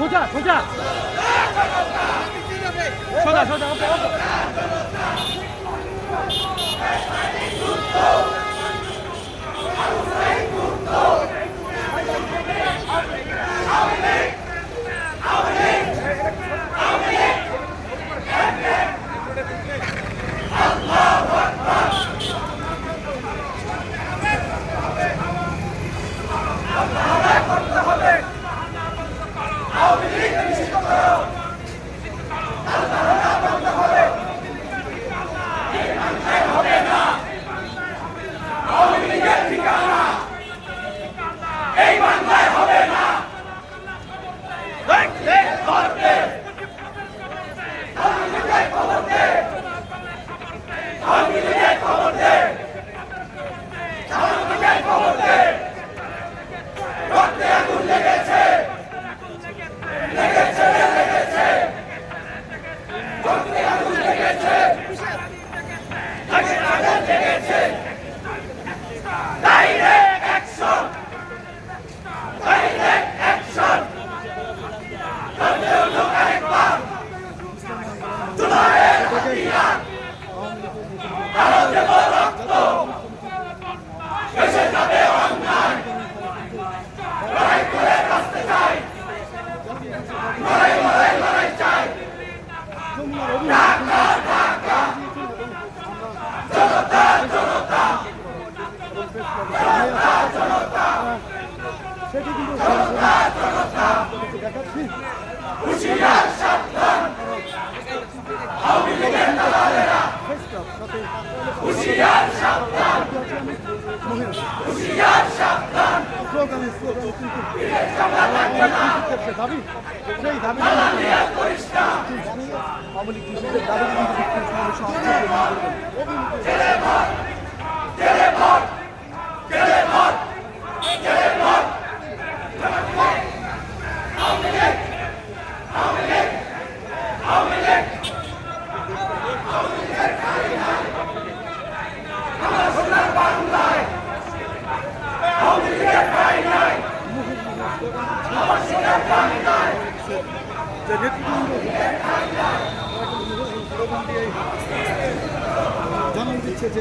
সোজা সোজা। সোজা সোজা ওকে ওকে সেটি কিন্তু দেখাচ্ছি স্লোগানে স্লোগানে কিন্তু দাবি? সেই দাবি আওয়ামী লীগ কৃষকদের দাবি কিন্তু জানান দিচ্ছে যে